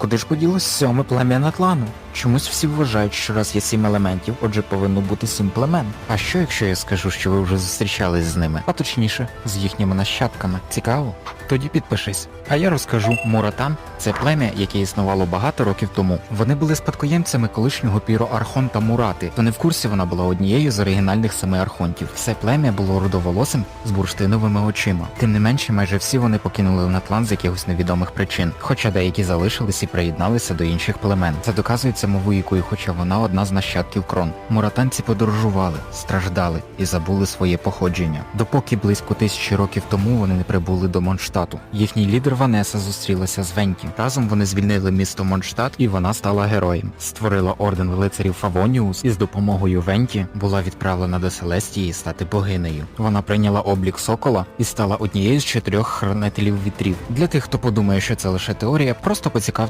Куди ж поділось сьоме плем'я Натлану? Чомусь всі вважають, що раз є сім елементів, отже повинно бути сім племен. А що якщо я скажу, що ви вже зустрічались з ними? А точніше, з їхніми нащадками. Цікаво? Тоді підпишись. А я розкажу, Муратан це плем'я, яке існувало багато років тому. Вони були спадкоємцями колишнього піроархонта Мурати. То не в курсі вона була однією з оригінальних семи архонтів. Все плем'я було рудоволосим з бурштиновими очима. Тим не менше, майже всі вони покинули Натлан з якихось невідомих причин, хоча деякі залишились і приєдналися до інших племен. Це доказується мовуїкою, хоча вона одна з нащадків крон. Муратанці подорожували, страждали і забули своє походження. Допоки близько тисячі років тому вони не прибули до Монштату. Їхній лідер Ванеса зустрілася з Венті. Разом вони звільнили місто Монштадт, і вона стала героєм. Створила орден лицарів Фавоніус і з допомогою Венті була відправлена до Селестії стати богинею. Вона прийняла облік сокола і стала однією з чотирьох хранителів вітрів. Для тих, хто подумає, що це лише теорія, просто поцікав.